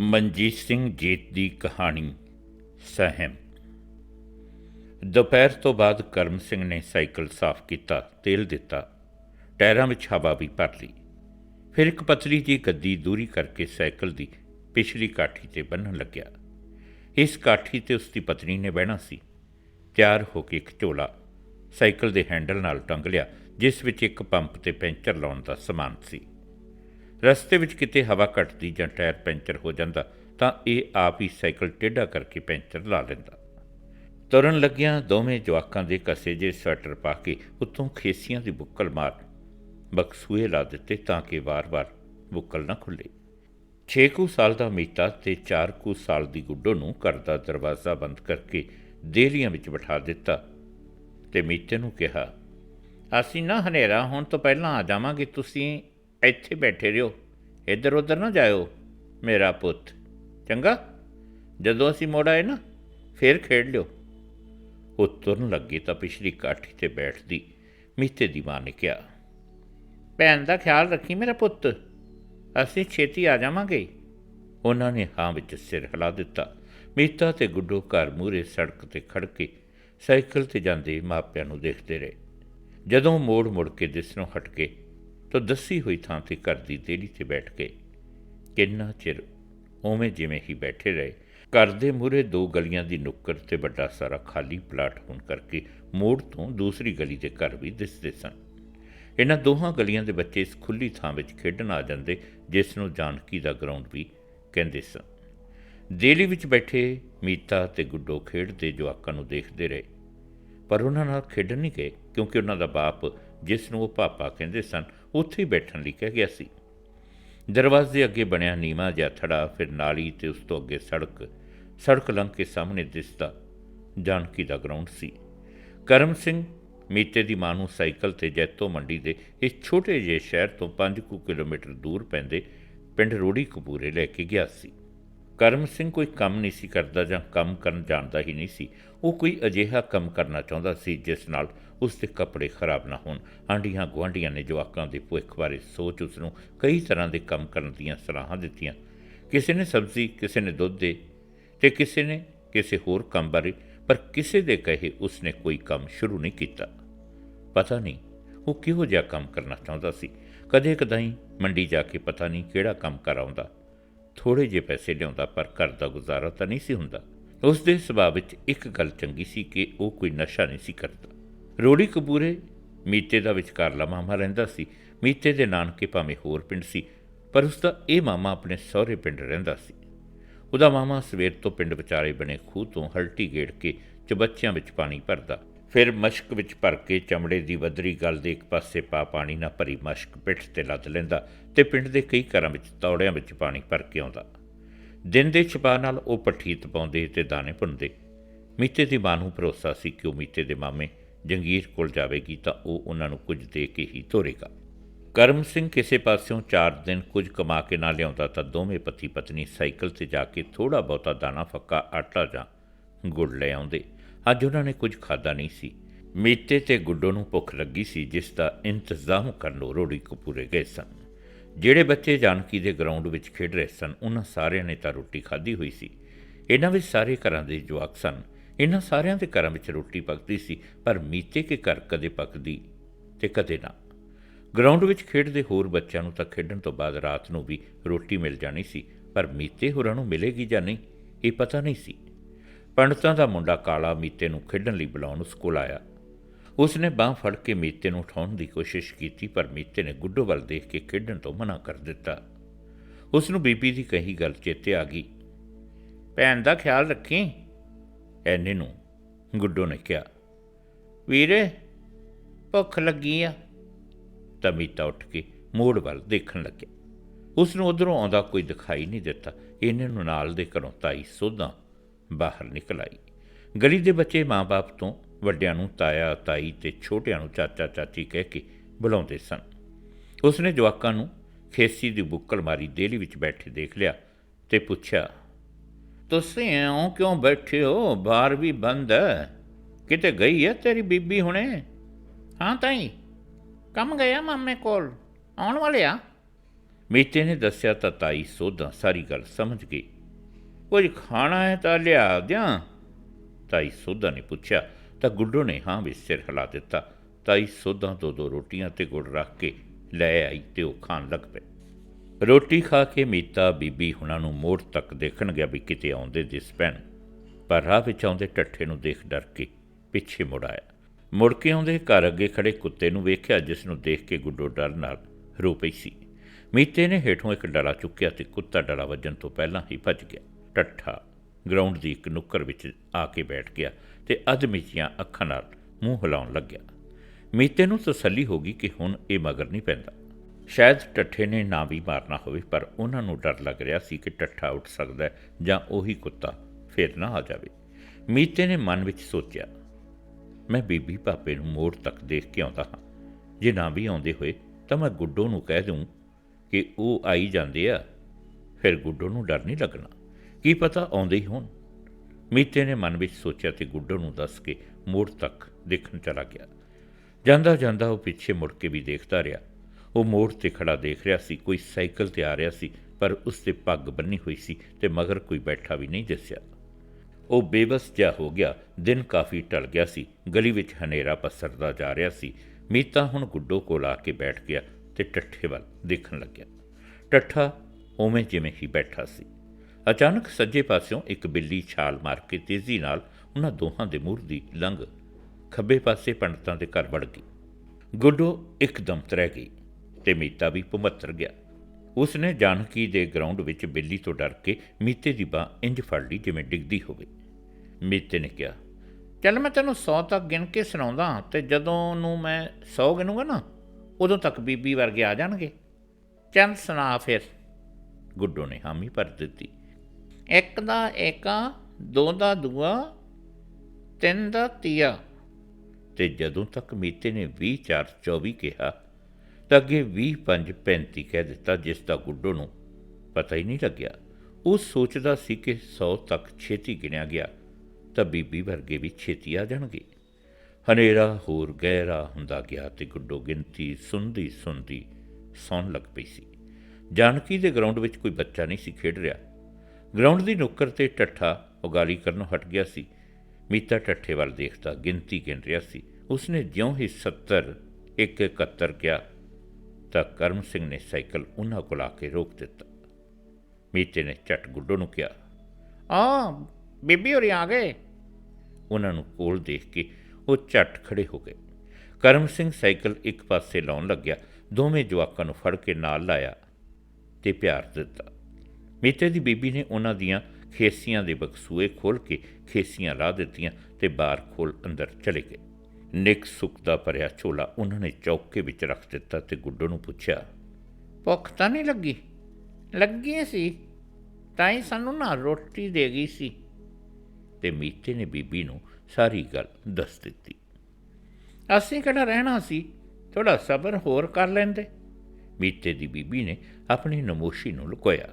ਮਨਜੀਤ ਸਿੰਘ ਜੀਤ ਦੀ ਕਹਾਣੀ ਸਹਿਮ। ਦੁਪਹਿਰ ਤੋਂ ਬਾਅਦ ਕਰਮ ਸਿੰਘ ਨੇ ਸਾਈਕਲ ਸਾਫ਼ ਕੀਤਾ, ਤੇਲ ਦਿੱਤਾ, ਟਾਇਰਾਂ ਵਿੱਚ ਹਵਾ ਵੀ ਭਰ ਲਈ। ਫਿਰ ਇੱਕ ਪਤਲੀ ਜਿਹੀ ਗੱਦੀ ਦੂਰੀ ਕਰਕੇ ਸਾਈਕਲ ਦੀ ਪਿਛਲੀ ਕਾਠੀ ਤੇ ਬੰਨ੍ਹਣ ਲੱਗਿਆ। ਇਸ ਕਾਠੀ ਤੇ ਉਸ ਦੀ ਪਤਨੀ ਨੇ ਬਹਿਣਾ ਸੀ। ਤਿਆਰ ਹੋ ਕੇ ਇੱਕ ਝੋਲਾ ਸਾਈਕਲ ਦੇ ਹੈਂਡਲ ਨਾਲ ਟੰਗ ਲਿਆ, ਜਿਸ ਵਿੱਚ ਇੱਕ ਪੰਪ ਤੇ ਪੈਂਚਰ ਲਾਉਣ ਦਾ ਸਮਾਨ ਸੀ। ਰਸਤੇ ਵਿੱਚ ਕਿਤੇ ਹਵਾ ਘਟਦੀ ਜਾਂ ਟਾਇਰ ਪੈਂਚਰ ਹੋ ਜਾਂਦਾ, ਤਾਂ ਇਹ ਆਪ ਹੀ ਸਾਈਕਲ ਟੇਢਾ ਕਰਕੇ ਪੈਂਚਰ ਲਾ ਲੈਂਦਾ। ਤੁਰਨ ਲੱਗਿਆਂ ਦੋਵੇਂ ਜਵਾਕਾਂ ਦੇ ਕਸੇ ਜੇ ਸਵੈਟਰ ਪਾ ਕੇ ਉੱਤੋਂ ਖੇਸੀਆਂ ਦੀ ਬੁੱਕਲ ਮਾਰ ਬਕਸੂਏ ਲਾ ਦਿੱਤੇ ਤਾਂ ਕਿ ਵਾਰ-ਵਾਰ ਬੁੱਕਲ ਨਾ ਖੁੱਲੇ। ਛੇ ਕੁ ਸਾਲ ਦਾ ਮੀਤਾ ਤੇ ਚਾਰ ਕੁ ਸਾਲ ਦੀ ਗੁੱਡੋ ਨੂੰ ਘਰ ਦਾ ਦਰਵਾਜ਼ਾ ਬੰਦ ਕਰਕੇ ਦੇਲੀਆਂ ਵਿੱਚ ਬਿਠਾ ਦਿੱਤਾ ਤੇ ਮੀਤੇ ਨੂੰ ਕਿਹਾ, ਅਸੀਂ ਨਾ ਹਨੇਰਾ ਹੋਣ ਤੋਂ ਪਹਿਲਾਂ ਆ ਜਾਵਾਂਗੇ, ਤੁਸੀਂ ਇੱਥੇ ਬੈਠੇ ਰਹੋ ਇੱਧਰ ਉੱਧਰ ਨਾ ਜਾਇਓ, ਮੇਰਾ ਪੁੱਤ। ਚੰਗਾ? ਜਦੋਂ ਅਸੀਂ ਮੋੜ ਆਏ ਨਾ, ਫੇਰ ਖੇਡ ਲਿਓ। ਉਹ ਤੁਰਨ ਲੱਗੀ ਤਾਂ ਪਿਛਲੀ ਕਾਠੀ ਤੇ ਬੈਠਦੀ, ਮੀਤੇ ਦੀ ਮਾਂ ਨੇ ਕਿਹਾ, ਭੈਣ ਦਾ ਖਿਆਲ ਰੱਖੀ ਮੇਰਾ ਪੁੱਤ। ਅਸੀਂ ਛੇਤੀ ਆ ਜਾਵਾਂਗੇ। ਉਹਨਾਂ ਨੇ ਹਾਂ ਵਿੱਚ ਸਿਰ ਹਿਲਾ ਦਿੱਤਾ। ਮੀਤਾ ਤੇ ਗੁੱਡੋ ਘਰ ਮੂਰੇ ਸੜਕ ਤੇ ਖੜ ਕੇ ਸਾਈਕਲ ਤੇ ਜਾਂਦੇ ਮਾਪਿਆਂ ਨੂੰ ਦੇਖਦੇ ਰਹੇ। ਜਦੋਂ ਮੋੜ ਮੁੜ ਕੇ ਦਿਸਣੋਂ ਹਟ ਕੇ ਤਾਂ ਦੱਸੀ ਹੋਈ ਥਾਂ ਤੇ ਘਰ ਦੀ ਦੇਲੀ ਤੇ ਬੈਠ ਕੇ ਕਿੰਨਾ ਚਿਰ ਉਵੇਂ ਜਿਵੇਂ ਹੀ ਬੈਠੇ ਰਹੇ। ਘਰ ਦੇ ਮੂਹਰੇ ਦੋ ਗਲੀਆਂ ਦੀ ਨੁੱਕਰ ਤੇ ਵੱਡਾ ਸਾਰਾ ਖਾਲੀ ਪਲਾਟ ਹੋਣ ਕਰਕੇ ਮੋੜ ਤੋਂ ਦੂਸਰੀ ਗਲੀ ਦੇ ਘਰ ਵੀ ਦਿਸਦੇ ਸਨ। ਇਹਨਾਂ ਦੋਹਾਂ ਗਲੀਆਂ ਦੇ ਬੱਚੇ ਇਸ ਖੁੱਲੀ ਥਾਂ ਵਿੱਚ ਖੇਡਣ ਆ ਜਾਂਦੇ, ਜਿਸ ਨੂੰ ਜਾਨਕੀ ਦਾ ਗਰਾਊਂਡ ਵੀ ਕਹਿੰਦੇ ਸਨ। ਦੇਲੀ ਵਿੱਚ ਬੈਠੇ ਮੀਤਾ ਤੇ ਗੁੱਡੋ ਖੇਡਦੇ ਜਵਾਕਾਂ ਨੂੰ ਦੇਖਦੇ ਰਹੇ। ਪਰ ਉਹਨਾਂ ਨਾਲ ਖੇਡਣ ਨਹੀਂ ਗਏ, ਕਿਉਂਕਿ ਉਹਨਾਂ ਦਾ ਬਾਪ, ਜਿਸ ਨੂੰ ਉਹ ਪਾਪਾ ਕਹਿੰਦੇ ਸਨ ਉੱਥੇ ਹੀ ਬੈਠਣ ਲਈ ਕਹਿ ਗਿਆ ਸੀ। ਦਰਵਾਜ਼ੇ ਅੱਗੇ ਬਣਿਆ ਨੀਵਾਂ ਜਿਹਾ ਥੜਾ, ਫਿਰ ਨਾਲੀ ਤੇ ਉਸ ਤੋਂ ਅੱਗੇ ਸੜਕ ਸੜਕ ਲੰਘ ਕੇ ਸਾਹਮਣੇ ਦਿਸਦਾ ਜਾਨਕੀ ਦਾ ਗਰਾਊਂਡ ਸੀ। ਕਰਮ ਸਿੰਘ ਮੀਤੇ ਦੀ ਮਾਂ ਨੂੰ ਸਾਈਕਲ ਤੇ ਜੈਤੋ ਮੰਡੀ ਦੇ ਇਸ ਛੋਟੇ ਜਿਹੇ ਸ਼ਹਿਰ ਤੋਂ 5 ਕੁ ਕਿਲੋਮੀਟਰ ਦੂਰ ਪੈਂਦੇ ਪਿੰਡ ਰੋੜੀ ਕਪੂਰੇ ਲੈ ਕੇ ਗਿਆ ਸੀ। ਕਰਮ ਸਿੰਘ ਕੋਈ ਕੰਮ ਨਹੀਂ ਸੀ ਕਰਦਾ ਜਾਂ ਕੰਮ ਕਰਨ ਜਾਣਦਾ ਹੀ ਨਹੀਂ ਸੀ। ਉਹ ਕੋਈ ਅਜਿਹਾ ਕੰਮ ਕਰਨਾ ਚਾਹੁੰਦਾ ਸੀ ਜਿਸ ਨਾਲ ਉਸ ਦੇ ਕੱਪੜੇ ਖਰਾਬ ਨਾ ਹੋਣ। ਆਂਡੀਆਂ ਗੁਆਂਢੀਆਂ ਨੇ ਜਵਾਕਾਂ ਦੇ ਭੁੱਖ ਬਾਰੇ ਸੋਚ ਉਸ ਨੂੰ ਕਈ ਤਰ੍ਹਾਂ ਦੇ ਕੰਮ ਕਰਨ ਦੀਆਂ ਸਲਾਹਾਂ ਦਿੱਤੀਆਂ। ਕਿਸੇ ਨੇ ਸਬਜ਼ੀ, ਕਿਸੇ ਨੇ ਦੁੱਧ ਦੇ ਤੇ ਕਿਸੇ ਨੇ ਕਿਸੇ ਹੋਰ ਕੰਮ ਬਾਰੇ, ਪਰ ਕਿਸੇ ਦੇ ਕਹੇ ਉਸਨੇ ਕੋਈ ਕੰਮ ਸ਼ੁਰੂ ਨਹੀਂ ਕੀਤਾ। ਪਤਾ ਨਹੀਂ ਉਹ ਕਿਹੋ ਜਿਹਾ ਕੰਮ ਕਰਨਾ ਚਾਹੁੰਦਾ ਸੀ। ਕਦੇ ਕਦਾਈ ਮੰਡੀ ਜਾ ਕੇ ਪਤਾ ਨਹੀਂ ਕਿਹੜਾ ਕੰਮ ਕਰ ਆਉਂਦਾ। ਥੋੜੇ ਜਿਹੇ ਪੈਸੇ ਲਿਆਉਂਦਾ, ਪਰ ਘਰ ਦਾ ਗੁਜ਼ਾਰਾ ਤਾਂ ਨਹੀਂ ਸੀ ਹੁੰਦਾ। ਉਸ ਦੇ ਸੁਭਾਅ ਵਿੱਚ ਇੱਕ ਗੱਲ ਚੰਗੀ ਸੀ ਕਿ ਉਹ ਕੋਈ ਨਸ਼ਾ ਨਹੀਂ ਸੀ ਕਰਦਾ। ਰੋੜੀ ਕਬੂਰੇ ਮੀਤੇ ਦਾ ਵਿਚਕਾਰਲਾ ਮਾਮਾ ਰਹਿੰਦਾ ਸੀ। ਮੀਤੇ ਦੇ ਨਾਨਕੇ ਭਾਵੇਂ ਹੋਰ ਪਿੰਡ ਸੀ, ਪਰ ਉਸ ਦਾ ਇਹ ਮਾਮਾ ਆਪਣੇ ਸਹੁਰੇ ਪਿੰਡ ਰਹਿੰਦਾ ਸੀ। ਉਹਦਾ ਮਾਮਾ ਸਵੇਰ ਤੋਂ ਪਿੰਡ ਵਿਚਾਰੇ ਬਣੇ ਖੂਹ ਤੋਂ ਹਲਟੀ ਗੇੜ ਕੇ ਚਬੱਚਿਆਂ ਵਿੱਚ ਪਾਣੀ ਭਰਦਾ, ਫਿਰ ਮਸ਼ਕ ਵਿੱਚ ਭਰ ਕੇ ਚਮੜੇ ਦੀ ਵੱਧਰੀ ਗਲ ਦੇ ਇੱਕ ਪਾਸੇ ਪਾ ਪਾਣੀ ਨਾਲ ਭਰੀ ਮਸ਼ਕ ਪਿੱਠ ਤੇ ਲੱਦ ਲੈਂਦਾ ਤੇ ਪਿੰਡ ਦੇ ਕਈ ਘਰਾਂ ਵਿੱਚ ਤੌੜਿਆਂ ਵਿੱਚ ਪਾਣੀ ਭਰ ਕੇ ਆਉਂਦਾ। ਦਿਨ ਦੇ ਛਪਾ ਨਾਲ ਉਹ ਪੱਠੀ ਤਪਾਉਂਦੇ ਤੇ ਦਾਣੇ ਭੁੰਨਦੇ। ਮੀਤੇ ਦੀ ਮਾਂ ਨੂੰ ਭਰੋਸਾ ਸੀ ਕਿ ਉਹ ਮੀਤੇ ਦੇ ਮਾਮੇ ਜੰਗੀਰ ਕੋਲ ਜਾਵੇਗੀ ਤਾਂ ਉਹ ਉਹਨਾਂ ਨੂੰ ਕੁਝ ਦੇ ਕੇ ਹੀ ਤੋਰੇਗਾ। ਕਰਮ ਸਿੰਘ ਕਿਸੇ ਪਾਸਿਓਂ 4 ਦਿਨ ਕੁਝ ਕਮਾ ਕੇ ਨਾ ਲਿਆਉਂਦਾ ਤਾਂ ਦੋਵੇਂ ਪਤੀ ਪਤਨੀ ਸਾਈਕਲ ਤੇ ਜਾ ਕੇ ਥੋੜਾ ਬਹੁਤਾ ਦਾਣਾ, ਫੱਕਾ, ਆਟਾ ਜਾਂ ਗੁੜ ਲੈ ਆਉਂਦੇ। ਅੱਜ ਉਹਨਾਂ ਨੇ ਕੁਝ ਖਾਦਾ ਨਹੀਂ ਸੀ। ਮੀਤੇ ਤੇ ਗੁੱਡੋ ਨੂੰ ਭੁੱਖ ਲੱਗੀ ਸੀ, ਜਿਸ ਦਾ ਇੰਤਜ਼ਾਮ ਕਰਨ ਰੋੜੀ ਕਪੂਰੇ ਗਏ ਸਨ। ਜਿਹੜੇ ਬੱਚੇ ਜਾਨਕੀ ਦੇ ਗਰਾਊਂਡ ਵਿੱਚ ਖੇਡ ਰਹੇ ਸਨ, ਉਹਨਾਂ ਸਾਰਿਆਂ ਨੇ ਤਾਂ ਰੋਟੀ ਖਾਧੀ ਹੋਈ ਸੀ। ਇਹਨਾਂ ਵਿੱਚ ਸਾਰੇ ਘਰਾਂ ਦੇ ਜਵਾਕ ਸਨ। ਇਹਨਾਂ ਸਾਰਿਆਂ ਦੇ ਘਰਾਂ ਵਿੱਚ ਰੋਟੀ ਪੱਕਦੀ ਸੀ, ਪਰ ਮੀਤੇ ਕੇ ਘਰ ਕਦੇ ਪੱਕਦੀ ਤੇ ਕਦੇ ਨਾ। ਗਰਾਊਂਡ ਵਿੱਚ ਖੇਡਦੇ ਹੋਰ ਬੱਚਿਆਂ ਨੂੰ ਤਾਂ ਖੇਡਣ ਤੋਂ ਬਾਅਦ ਰਾਤ ਨੂੰ ਵੀ ਰੋਟੀ ਮਿਲ ਜਾਣੀ ਸੀ, ਪਰ ਮੀਤੇ ਹੋਰਾਂ ਨੂੰ ਮਿਲੇਗੀ ਜਾਂ ਨਹੀਂ, ਇਹ ਪਤਾ ਨਹੀਂ ਸੀ। ਪੰਡਤਾਂ ਦਾ ਮੁੰਡਾ ਕਾਲਾ ਮੀਤੇ ਨੂੰ ਖੇਡਣ ਲਈ ਬੁਲਾਉਣ ਉਸ ਕੋਲ ਆਇਆ। ਉਸ ਨੇ ਬਾਹ ਫੜ ਕੇ ਮੀਤੇ ਨੂੰ ਉਠਾਉਣ ਦੀ ਕੋਸ਼ਿਸ਼ ਕੀਤੀ, ਪਰ ਮੀਤੇ ਨੇ ਗੁੱਡੋ ਵੱਲ ਦੇਖ ਕੇ ਖੇਡਣ ਤੋਂ ਮਨਾ ਕਰ ਦਿੱਤਾ। ਉਸ ਨੂੰ ਬੀਬੀ ਦੀ ਕਹੀ ਗੱਲ ਚੇਤੇ ਆ ਗਈ। ਭੈਣ ਦਾ ਖਿਆਲ ਰੱਖੀ। ਐਨੇ ਨੂੰ ਗੁੱਡੋ ਨੇ ਕਿਹਾ। ਵੀਰੇ, ਭੁੱਖ ਲੱਗੀ ਆ? ਤਾਂ ਮੀਤਾ ਉੱਠ ਕੇ ਮੋੜ ਵੱਲ ਦੇਖਣ ਲੱਗਿਆ। ਉਸ ਨੂੰ ਉਧਰੋਂ ਆਉਂਦਾ ਕੋਈ ਦਿਖਾਈ ਨਹੀਂ ਦਿੱਤਾ। ਇਹਨੇ ਨੂੰ ਨਾਲ ਦੇ ਘਰੋਂ ਤਾਈ ਸੋਧਾਂ ਬਾਹਰ ਨਿਕਲ ਆਈ। ਗਲੀ ਦੇ ਬੱਚੇ ਮਾਂ-ਬਾਪ ਤੋਂ ਵੱਡਿਆਂ ਨੂੰ ਤਾਇਆ, ਤਾਈ ਤੇ ਛੋਟਿਆਂ ਨੂੰ ਚਾਚਾ, ਚਾਚੀ ਕਹਿ ਕੇ ਬੁਲਾਉਂਦੇ ਸਨ। ਉਸਨੇ ਜਵਾਕਾਂ ਨੂੰ ਖੇਸੀ ਦੀ ਬੁੱਕਲ ਮਾਰੀ ਦੇਲੀ ਵਿੱਚ ਬੈਠੇ ਦੇਖ ਲਿਆ ਤੇ ਪੁੱਛਿਆ ਤੁਸੀਂ ਐਂ ਕਿਉਂ ਬੈਠੇ ਹੋ? ਬਾਹਰ ਵੀ ਬੰਦ ਹੈ। ਕਿਤੇ ਗਈ ਹੈ ਤੇਰੀ ਬੀਬੀ ਹੁਣੇ? ਹਾਂ ਤਾਈ। ਕੰਮ ਗਿਆ ਮਾਮੇ ਕੋਲ? ਆਉਣ ਵਾਲੇ ਆ? ਮੀਤੇ ਨੇ ਦੱਸਿਆ ਤਾਂ ਤਾਈ ਸੋਧਾਂ, ਸਾਰੀ ਗੱਲ ਸਮਝ ਗਈ। ਕੁਝ ਖਾਣਾ ਹੈ ਤਾਂ ਲਿਆ ਦਿਆਂ। ਤਾਈ ਸੋਧਾਂ ਨੇ ਪੁੱਛਿਆ, ਤਾਂ ਗੁੱਡੂ ਨੇ ਹਾਂ ਵਿੱਚ ਸਿਰ ਹਿਲਾ ਦਿੱਤਾ। ਤਾਈ ਸੋਧਾਂ ਤੋਂ ਦੋ ਰੋਟੀਆਂ ਤੇ ਗੁੜ ਰੱਖ ਕੇ ਲੈ ਆਈ ਤੇ ਉਹ ਖਾਣ ਲੱਗ ਪਏ। ਰੋਟੀ ਖਾ ਕੇ ਮੀਤਾ ਬੀਬੀ ਹੁਣਾਂ ਨੂੰ ਮੋੜ ਤੱਕ ਦੇਖਣ ਗਿਆ ਵੀ ਕਿਤੇ ਆਉਂਦੇ ਦਿਸ ਪੈਣ। ਪਰ ਰਾਹ ਵਿੱਚ ਆਉਂਦੇ ਟੱਠੇ ਨੂੰ ਦੇਖ ਡਰ ਕੇ ਪਿੱਛੇ ਮੁੜ ਆਇਆ। ਮੁੜ ਕੇ ਆਉਂਦੇ ਘਰ ਅੱਗੇ ਖੜੇ ਕੁੱਤੇ ਨੂੰ ਵੇਖਿਆ, ਜਿਸ ਨੂੰ ਦੇਖ ਕੇ ਗੁੱਡੋ ਡਰ ਨਾਲ ਰੋ ਪਈ ਸੀ। ਮੀਤੇ ਨੇ ਹੇਠੋਂ ਇੱਕ ਡਲਾ ਚੁੱਕਿਆ ਤੇ ਕੁੱਤਾ ਡਲਾ ਵੱਜਣ ਤੋਂ ਪਹਿਲਾਂ ਹੀ ਭੱਜ ਗਿਆ। ਟੱਠਾ ਗਰਾਊਂਡ ਦੀ ਇੱਕ ਨੁੱਕਰ ਵਿੱਚ ਆ ਕੇ ਬੈਠ ਗਿਆ ਤੇ ਅਧਮੀਚੀਆਂ ਅੱਖਾਂ ਨਾਲ ਮੂੰਹ ਹਿਲਾਉਣ ਲੱਗਿਆ। ਮੀਤੇ ਨੂੰ ਤਸੱਲੀ ਹੋ ਗਈ ਕਿ ਹੁਣ ਇਹ ਮਗਰ ਨਹੀਂ ਪੈਂਦਾ। ਸ਼ਾਇਦ ਟੱਠੇ ਨੇ ਨਾ ਵੀ ਮਾਰਨਾ ਹੋਵੇ, ਪਰ ਉਹਨਾਂ ਨੂੰ ਡਰ ਲੱਗ ਰਿਹਾ ਸੀ ਕਿ ਟੱਠਾ ਉੱਠ ਸਕਦਾ ਜਾਂ ਉਹੀ ਕੁੱਤਾ ਫੇਰ ਨਾ ਆ ਜਾਵੇ। ਮੀਤੇ ਨੇ ਮਨ ਵਿੱਚ ਸੋਚਿਆ, ਮੈਂ ਬੀਬੀ ਪਾਪੇ ਨੂੰ ਮੋੜ ਤੱਕ ਦੇਖ ਕੇ ਆਉਂਦਾ ਹਾਂ। ਜੇ ਨਾ ਵੀ ਆਉਂਦੇ ਹੋਏ ਤਾਂ ਮੈਂ ਗੁੱਡੋ ਨੂੰ ਕਹਿ ਦੂੰ ਕਿ ਉਹ ਆਈ ਜਾਂਦੇ ਆ, ਫਿਰ ਗੁੱਡੋ ਨੂੰ ਡਰ ਨਹੀਂ ਲੱਗਣਾ। ਕੀ ਪਤਾ ਆਉਂਦੇ ਹੀ ਹੋਣ। ਮੀਤੇ ਨੇ ਮਨ ਵਿੱਚ ਸੋਚਿਆ ਤੇ ਗੁੱਡੋ ਨੂੰ ਦੱਸ ਕੇ ਮੋੜ ਤੱਕ ਦੇਖਣ ਚਲਾ ਗਿਆ। ਜਾਂਦਾ ਜਾਂਦਾ ਉਹ ਪਿੱਛੇ ਮੁੜ ਕੇ ਵੀ ਦੇਖਦਾ ਰਿਹਾ। ਉਹ ਮੋੜ ਤੇ ਖੜਾ ਦੇਖ ਰਿਹਾ ਸੀ, ਕੋਈ ਸਾਈਕਲ ਤੇ ਆ ਰਿਹਾ ਸੀ, ਪਰ ਉਸ ਤੇ ਪੱਗ ਬੰਨੀ ਹੋਈ ਸੀ ਤੇ ਮਗਰ ਕੋਈ ਬੈਠਾ ਵੀ ਨਹੀਂ ਦਿਸਿਆ। ਉਹ ਬੇਬਸ ਜਿਹਾ ਹੋ ਗਿਆ, ਦਿਨ ਕਾਫੀ ਟਲ ਗਿਆ ਸੀ, ਗਲੀ ਵਿੱਚ ਹਨੇਰਾ ਪਸਰਦਾ ਜਾ ਰਿਹਾ ਸੀ। ਮੀਤਾ ਹੁਣ ਗੁੱਡੋ ਕੋਲ ਆ ਕੇ ਬੈਠ ਗਿਆ ਤੇ ਟੱਠੇ ਵੱਲ ਦੇਖਣ ਲੱਗਿਆ। ਟੱਠਾ ਉਵੇਂ ਜਿਵੇਂ ਹੀ ਬੈਠਾ ਸੀ। ਅਚਾਨਕ ਸੱਜੇ ਪਾਸਿਓਂ ਇੱਕ ਬਿੱਲੀ ਛਾਲ ਮਾਰ ਕੇ ਤੇਜ਼ੀ ਨਾਲ ਉਹਨਾਂ ਦੋਹਾਂ ਦੇ ਮੂਰ ਦੀ ਲੰਘ ਖੱਬੇ ਪਾਸੇ ਪੰਡਤਾਂ ਦੇ ਘਰ ਵੜ ਗਈ। ਗੁੱਡੋ ਇੱਕਦਮ ਤਰਹਿ ਗਈ। ਤੇ ਮੀਤਾ ਵੀ ਭੁਮੱਤਰ ਗਿਆ। ਉਸਨੇ ਜਾਨਕੀ ਦੇ ਗਰਾਊਂਡ ਵਿੱਚ ਬਿੱਲੀ ਤੋਂ ਡਰ ਕੇ ਮੀਤੇ ਦੀ ਬਾਹ ਇੰਜ ਫੜ ਲਈ ਜਿਵੇਂ ਡਿੱਗਦੀ ਹੋਵੇ। ਮੀਤੇ ਨੇ ਕਿਹਾ, ਚੱਲ ਮੈਂ ਤੈਨੂੰ 100 ਤੱਕ ਗਿਣ ਕੇ ਸੁਣਾਉਂਦਾ ਤੇ ਜਦੋਂ ਨੂੰ ਮੈਂ 100 ਗਿਣੂਗਾ ਨਾ, ਉਦੋਂ ਤੱਕ ਬੀਬੀ ਵਰਗੇ ਆ ਜਾਣਗੇ। ਚੰਦ ਸੁਣਾ ਫਿਰ। ਗੁੱਡੋ ਨੇ ਹਾਮੀ ਭਰ ਦਿੱਤੀ। ਇੱਕ ਦਾ ਏਕਾ, ਦੋ ਦਾ ਦੂਆ, ਤਿੰਨ ਦਾ ਤੀਆ। ਤੇ ਜਦੋਂ ਤੱਕ ਮੀਤੇ ਨੇ 20 4 24 ਕਿਹਾ ਤਾਂ ਅੱਗੇ 20 5 35 ਕਹਿ ਦਿੱਤਾ ਜਿਸ ਦਾ ਗੁੱਡੋ ਨੂੰ ਪਤਾ ਹੀ ਨਹੀਂ ਲੱਗਿਆ। ਉਹ ਸੋਚਦਾ ਸੀ ਕਿ 100 ਤੱਕ ਛੇਤੀ ਗਿਣਿਆ ਗਿਆ, ਤਾਂ ਬੀਬੀ ਵਰਗੇ ਵੀ ਛੇਤੀ ਆ ਜਾਣਗੇ। ਹਨੇਰਾ ਹੋਰ ਗਹਿਰਾ ਹੁੰਦਾ ਗਿਆ ਤੇ ਗੁੱਡੋ ਗਿਣਤੀ ਸੁਣਦੀ ਸੁਣਦੀ ਸੌਣ ਲੱਗ ਪਈ ਸੀ। ਜਾਨਕੀ ਦੇ ਗਰਾਊਂਡ ਵਿੱਚ ਕੋਈ ਬੱਚਾ ਨਹੀਂ ਸੀ ਖੇਡ ਰਿਹਾ। ਗਰਾਊਂਡ ਦੀ ਨੁੱਕਰ ਤੇ ਟੱਠਾ ਉਗਾਲੀ ਕਰਨੋਂ ਹਟ ਗਿਆ ਸੀ। ਮੀਤਾ ਟੱਠੇ ਵੱਲ ਦੇਖਦਾ ਗਿਣਤੀ ਗਿਣ ਰਿਹਾ ਸੀ। ਉਸਨੇ ਜਿਉਂ ਹੀ 70 ਇੱਕ 71 ਕਿਹਾ ਤਾਂ ਕਰਮ ਸਿੰਘ ਨੇ ਸਾਈਕਲ ਉਹਨਾਂ ਕੋਲ ਆ ਕੇ ਰੋਕ ਦਿੱਤਾ। ਮੀਤੇ ਨੇ ਝਟ ਗੁੱਡੋ ਨੂੰ ਕਿਹਾ ਆ ਬੀਬੀ ਹੋਰੀ ਆ ਗਏ। ਉਹਨਾਂ ਨੂੰ ਕੋਲ ਦੇਖ ਕੇ ਉਹ ਝਟ ਖੜੇ ਹੋ ਗਏ। ਕਰਮ ਸਿੰਘ ਸਾਈਕਲ ਇੱਕ ਪਾਸੇ ਲਾਉਣ ਲੱਗਿਆ ਦੋਵੇਂ ਜਵਾਕਾਂ ਨੂੰ ਫੜ ਕੇ ਨਾਲ ਲਾਇਆ ਤੇ ਪਿਆਰ ਦਿੱਤਾ। ਮੀਤੇ ਦੀ ਬੀਬੀ ਨੇ ਉਹਨਾਂ ਦੀਆਂ ਖੇਸੀਆਂ ਦੇ ਬਕਸੂਏ ਖੋਲ ਕੇ ਖੇਸੀਆਂ ਲਾ ਦਿੱਤੀਆਂ ਤੇ ਬਾਹਰ ਖੋਲ ਅੰਦਰ ਚਲੇ ਗਏ। ਨਿਕ ਸੁੱਕ ਦਾ ਭਰਿਆ ਝੋਲਾ ਉਹਨਾਂ ਨੇ ਚੌਕੇ ਵਿੱਚ ਰੱਖ ਦਿੱਤਾ ਤੇ ਗੁੱਡੋ ਨੂੰ ਪੁੱਛਿਆ, ਭੁੱਖ ਤਾਂ ਨਹੀਂ ਲੱਗੀ? ਲੱਗੀ ਸੀ, ਤਾਂ ਹੀ ਸਾਨੂੰ ਨਾ ਰੋਟੀ ਦੇ ਗਈ ਸੀ। ਤੇ ਮੀਤੇ ਨੇ ਬੀਬੀ ਨੂੰ ਸਾਰੀ ਗੱਲ ਦੱਸ ਦਿੱਤੀ। ਅਸੀਂ ਕਿਹੜਾ ਰਹਿਣਾ ਸੀ? ਥੋੜਾ ਸਬਰ ਹੋਰ ਕਰ ਲੈਂਦੇ। ਮੀਤੇ ਦੀ ਬੀਬੀ ਨੇ ਆਪਣੀ ਨਮੋਸ਼ੀ ਨੂੰ ਲੁਕੋਇਆ।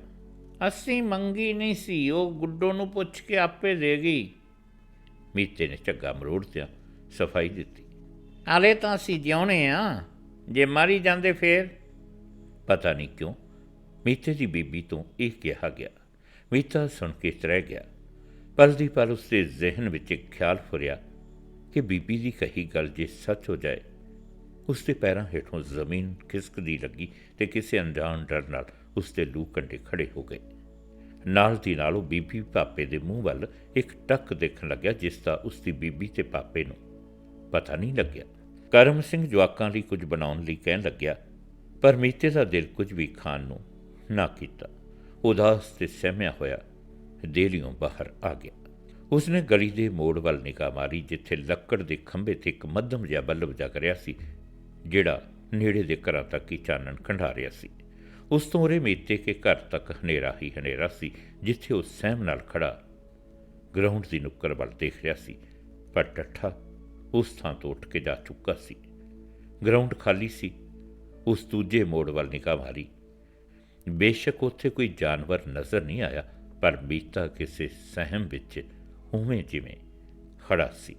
ਅਸੀਂ ਮੰਗੀ ਨਹੀਂ ਸੀ, ਉਹ ਗੁੱਡੋ ਨੂੰ ਪੁੱਛ ਕੇ ਆਪੇ ਦੇ ਗਈ। ਮੀਤੇ ਨੇ ਝੱਗਾ ਮਰੋੜ ਦਿਆ ਸਫ਼ਾਈ ਦਿੱਤੀ। ਹਾਲੇ ਤਾਂ ਅਸੀਂ ਜਿਉਣੇ ਆ। ਜੇ ਮਾਰੀ ਜਾਂਦੇ ਫੇਰ? ਪਤਾ ਨਹੀਂ ਕਿਉਂ ਮੀਤੇ ਦੀ ਬੀਬੀ ਤੋਂ ਇਹ ਕਿਹਾ ਗਿਆ। ਮੀਤਾ ਸੁਣ ਕੇ ਰਹਿ ਗਿਆ। ਪਲ ਦੀ ਪਲ ਉਸਦੇ ਜ਼ਿਹਨ ਵਿੱਚ ਇੱਕ ਖਿਆਲ ਫੁਰਿਆ ਕਿ ਬੀਬੀ ਦੀ ਕਹੀ ਗੱਲ ਜੇ ਸੱਚ ਹੋ ਜਾਏ ਉਸਦੇ ਪੈਰਾਂ ਹੇਠੋਂ ਜ਼ਮੀਨ ਖਿਸਕਦੀ ਲੱਗੀ ਤੇ ਕਿਸੇ ਅਣਜਾਣ ਡਰ ਨਾਲ ਉਸਦੇ ਲੂ ਕੰਡੇ ਖੜੇ ਹੋ ਗਏ। ਨਾਲ ਦੀ ਨਾਲ ਉਹ ਬੀਬੀ ਪਾਪੇ ਦੇ ਮੂੰਹ ਵੱਲ ਇੱਕ ਟੱਕ ਦੇਖਣ ਲੱਗਿਆ ਜਿਸ ਦਾ ਉਸਦੀ ਬੀਬੀ ਤੇ ਪਾਪੇ ਨੂੰ ਪਤਾ ਨਹੀਂ ਲੱਗਿਆ। ਕਰਮ ਸਿੰਘ ਜਵਾਕਾਂ ਲਈ ਕੁਝ ਬਣਾਉਣ ਲਈ ਕਹਿਣ ਲੱਗਿਆ, ਪਰ ਮੀਤੇ ਦਾ ਦਿਲ ਕੁਝ ਵੀ ਖਾਣ ਨੂੰ ਨਾ ਕੀਤਾ। ਉਦਾਸ ਤੇ ਸਹਿਮਿਆ ਹੋਇਆ ਦੇਲੀਓਂ ਬਾਹਰ ਆ ਗਿਆ। ਉਸਨੇ ਗਲੀ ਦੇ ਮੋੜ ਵੱਲ ਨਿਗਾਹ ਮਾਰੀ, ਜਿੱਥੇ ਲੱਕੜ ਦੇ ਖੰਭੇ ਤੇ ਇੱਕ ਮੱਧਮ ਜਿਹਾ ਬੱਲਬ ਜਗ ਰਿਹਾ ਸੀ, ਜਿਹੜਾ ਨੇੜੇ ਦੇ ਘਰਾਂ ਤੱਕ ਹੀ ਚਾਨਣ ਖੰਡਾ ਰਿਹਾ ਸੀ। ਉਸ ਤੋਂ ਉਰੇ ਮੀਤੇ ਕੇ ਘਰ ਤੱਕ ਹਨੇਰਾ ਹੀ ਹਨੇਰਾ ਸੀ, ਜਿੱਥੇ ਉਹ ਸਹਿਮ ਨਾਲ ਖੜਾ ਗਰਾਊਂਡ ਦੀ ਨੁੱਕਰ ਵੱਲ ਦੇਖ ਰਿਹਾ ਸੀ, ਪਰ ਟੱਠਾ ਉਸ ਥਾਂ ਤੋਂ ਉੱਠ ਕੇ ਜਾ ਚੁੱਕਾ ਸੀ। ਗਰਾਊਂਡ ਖਾਲੀ ਸੀ। ਉਸ ਦੂਜੇ ਮੋੜ ਵੱਲ ਨਿਗਾਹ ਮਾਰੀ। ਬੇਸ਼ੱਕ ਉੱਥੇ ਕੋਈ ਜਾਨਵਰ ਨਜ਼ਰ ਨਹੀਂ ਆਇਆ, ਪਰ ਬੀਤਾ ਕਿਸੇ ਸਹਿਮ ਵਿੱਚ ਉਵੇਂ ਜਿਵੇਂ ਖੜਾ ਸੀ।